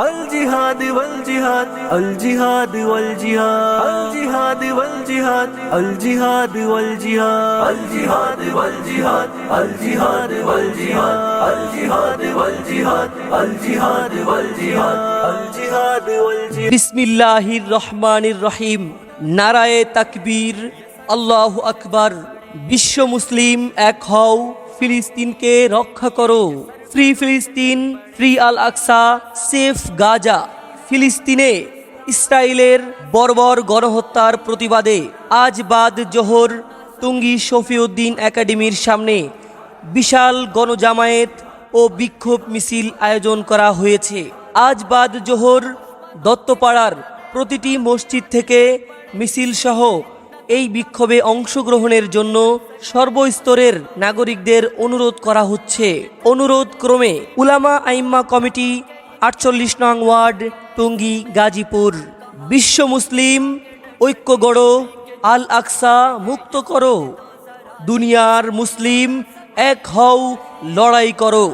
الجهاد والجهاد الجهاد والجهاد الجهاد والجهاد الجهاد والجهاد الجهاد والجهاد الجهاد والجهاد الجهاد والجهاد الجهاد والجهاد الجهاد والجهاد বিসমিল্লাহির রহমানির রহিম নারায়ে তাকবীর আল্লাহ আকবার বিশ্ব মুসলিম এক হও ফিলিস্তিনকে রক্ষা করো ফ্রি ফিলিস্তিন free Al Aqsa safe Gaza, ফিলিস্তিনে ইসরায়েলের বর্বর গণহত্যার প্রতিবাদে আজ বাদ জোহর টুঙ্গি শফিউদ্দিন একাডেমির সামনে বিশাল গণজামায়েত ও বিক্ষোভ মিছিল আয়োজন করা হয়েছে। আজ বাদ জোহর দত্তপাড়ার প্রতিটি মসজিদ থেকে মিছিল সহ এই বিক্ষোভে অংশগ্রহণের জন্য সর্বস্তরের নাগরিকদের অনুরোধ করা হচ্ছে। অনুরোধ ক্রমে উলামা আইম্মা কমিটি, আটচল্লিশ নং ওয়ার্ড, টুঙ্গি, গাজীপুর। বিশ্ব মুসলিম, ঐক্য গড়ো, আল আকসা মুক্ত করো। দুনিয়ার মুসলিম এক হও, লড়াই করো।